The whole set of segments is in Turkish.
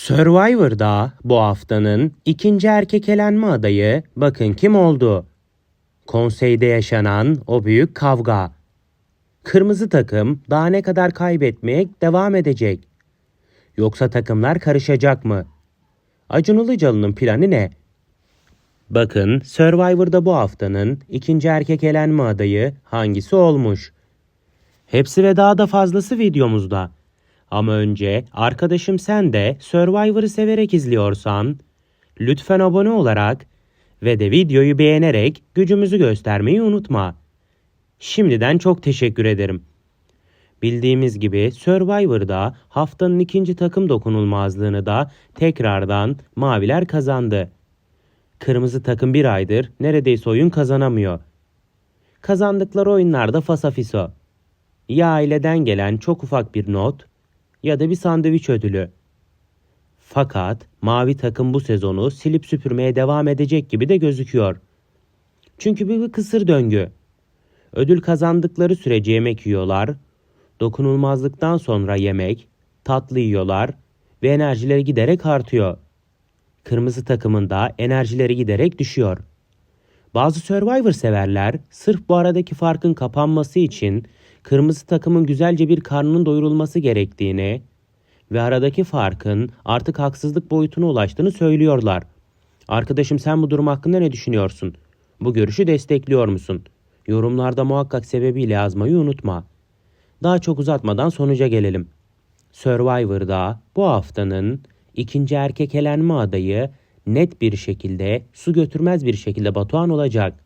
Survivor'da bu haftanın ikinci erkek elenme adayı bakın kim oldu? Konseyde yaşanan o büyük kavga. Kırmızı takım daha ne kadar kaybetmeye devam edecek? Yoksa takımlar karışacak mı? Acun Ilıcalı'nın planı ne? Bakın Survivor'da bu haftanın ikinci erkek elenme adayı hangisi olmuş? Hepsi ve daha da fazlası videomuzda. Ama önce arkadaşım sen de Survivor'ı severek izliyorsan lütfen abone olarak ve de videoyu beğenerek gücümüzü göstermeyi unutma. Şimdiden çok teşekkür ederim. Bildiğimiz gibi Survivor'da haftanın ikinci takım dokunulmazlığını da tekrardan maviler kazandı. Kırmızı takım bir aydır neredeyse oyun kazanamıyor. Kazandıkları oyunlarda fasafiso. Ya aileden gelen çok ufak bir not ya da bir sandviç ödülü. Fakat mavi takım bu sezonu silip süpürmeye devam edecek gibi de gözüküyor. Çünkü bir, kısır döngü. Ödül kazandıkları sürece yemek yiyorlar. Dokunulmazlıktan sonra yemek, tatlı yiyorlar ve enerjileri giderek artıyor. Kırmızı takımın da enerjileri giderek düşüyor. Bazı Survivor severler sırf bu aradaki farkın kapanması için kırmızı takımın güzelce bir karnının doyurulması gerektiğini ve aradaki farkın artık haksızlık boyutuna ulaştığını söylüyorlar. Arkadaşım sen bu durum hakkında ne düşünüyorsun? Bu görüşü destekliyor musun? Yorumlarda muhakkak sebebiyle yazmayı unutma. Daha çok uzatmadan sonuca gelelim. Survivor'da bu haftanın ikinci erkek elenme adayı net bir şekilde su götürmez bir şekilde Batuhan olacak.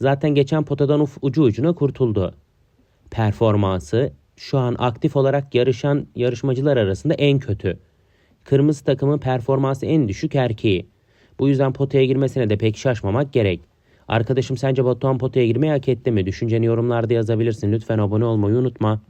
Zaten geçen potadan uf- ucu ucuna kurtuldu. Performansı şu an aktif olarak yarışan yarışmacılar arasında en kötü. Kırmızı takımın performansı en düşük erkeği. Bu yüzden potaya girmesine de pek şaşmamak gerek. Arkadaşım sence Batuhan potaya girmeyi hak etti mi? Düşünceni yorumlarda yazabilirsin. Lütfen abone olmayı unutma.